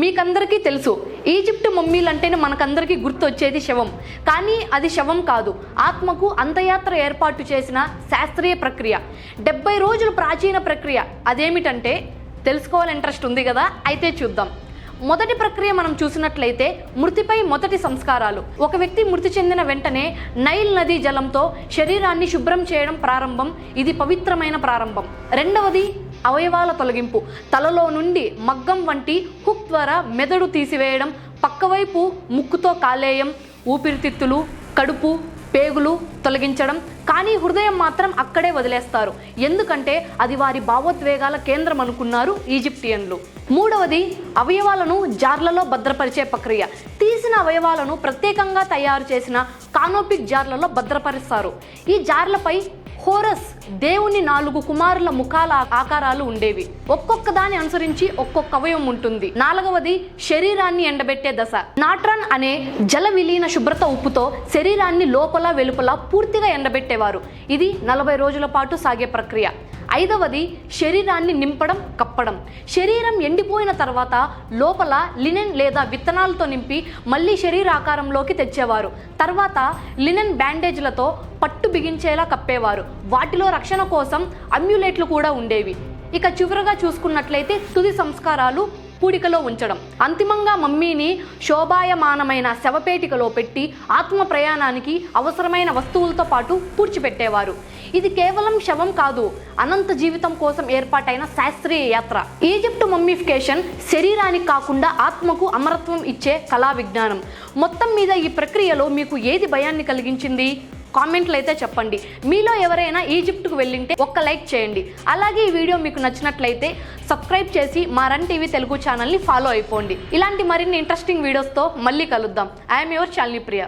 మీకందరికీ తెలుసు. ఈజిప్ట్ మమ్మీలు అంటేనే మనకందరికీ గుర్తొచ్చేది శవం. కానీ అది శవం కాదు. ఆత్మకు అంతయాత్ర ఏర్పాటు చేసిన శాస్త్రీయ ప్రక్రియ. డెబ్బై రోజుల ప్రాచీన ప్రక్రియ. అదేమిటంటే తెలుసుకోవాలి ఇంట్రెస్ట్ ఉంది కదా అయితే చూద్దాం. మొదటి ప్రక్రియ మనం చూసినట్లయితే మృతిపై మొదటి సంస్కారాలు. ఒక వ్యక్తి మృతి చెందిన వెంటనే నైల్ నదీ జలంతో శరీరాన్ని శుభ్రం చేయడం ప్రారంభం. ఇది పవిత్రమైన ప్రారంభం. రెండవది అవయవాల తొలగింపు. తలలో నుండి మగ్గం వంటి హుక్ ద్వారా మెదడు తీసివేయడం పక్కవైపు ముక్కుతో కాలేయం ఊపిరితిత్తులు కడుపు పేగులు తొలగించడం. కానీ హృదయం మాత్రం అక్కడే వదిలేస్తారు. ఎందుకంటే అది వారి భావోద్వేగాల కేంద్రం అనుకున్నారు ఈజిప్టియన్లు. మూడవది అవయవాలను జార్లలో భద్రపరిచే ప్రక్రియ. తీసిన అవయవాలను ప్రత్యేకంగా తయారు చేసిన కానోపిక్ జార్లలో భద్రపరుస్తారు. ఈ జార్లపై హోరస్ దేవుని నాలుగు కుమారుల ముఖాల ఆకారాలు ఉండేవి. ఒక్కొక్క దాన్ని అనుసరించి ఒక్కొక్క అవయవం ఉంటుంది. నాలుగవది శరీరాన్ని ఎండబెట్టే దశ. నాట్రాన్ అనే జల విలీన శుభ్రత ఉప్పుతో శరీరాన్ని లోపల వెలుపల పూర్తిగా ఎండబెట్టేవారు. ఇది నలభై రోజుల పాటు సాగే ప్రక్రియ. ఐదవది శరీరాన్ని నింపడం కప్పడం. శరీరం ఎండిపోయిన తర్వాత లోపల లినెన్ లేదా విత్తనాలతో నింపి మళ్ళీ శరీర ఆకారంలోకి తెచ్చేవారు. తర్వాత లినెన్ బ్యాండేజ్లతో పట్టు బిగించేలా కప్పేవారు. వాటిలో రక్షణ కోసం అమ్యులేట్లు కూడా ఉండేవి. ఇక చివరగా చూసుకున్నట్లయితే తుది సంస్కారాలు పూడికలో ఉంచడం. అంతిమంగా మమ్మీని శోభాయమానమైన శవపేటికలో పెట్టి ఆత్మ ప్రయాణానికి అవసరమైన వస్తువులతో పాటు పూడ్చిపెట్టేవారు. ఇది కేవలం శవం కాదు అనంత జీవితం కోసం ఏర్పాటైన శాస్త్రీయ యాత్ర. ఈజిప్ట్ మమ్మీఫికేషన్ శరీరానికి కాకుండా ఆత్మకు అమరత్వం ఇచ్చే కళా విజ్ఞానం. మొత్తం మీద ఈ ప్రక్రియలో మీకు ఏది భయాన్ని కలిగించింది? కామెంట్లు అయితే చెప్పండి. మీలో ఎవరైనా ఈజిప్ట్కు వెళ్ళింటే ఒక్క లైక్ చేయండి. అలాగే ఈ వీడియో మీకు నచ్చినట్లయితే సబ్స్క్రైబ్ చేసి మా రన్ టీవీ తెలుగు ఛానల్ని ఫాలో అయిపోండి. ఇలాంటి మరిన్ని ఇంట్రెస్టింగ్ వీడియోస్తో మళ్ళీ కలుద్దాం. I'm your Shalini Priya.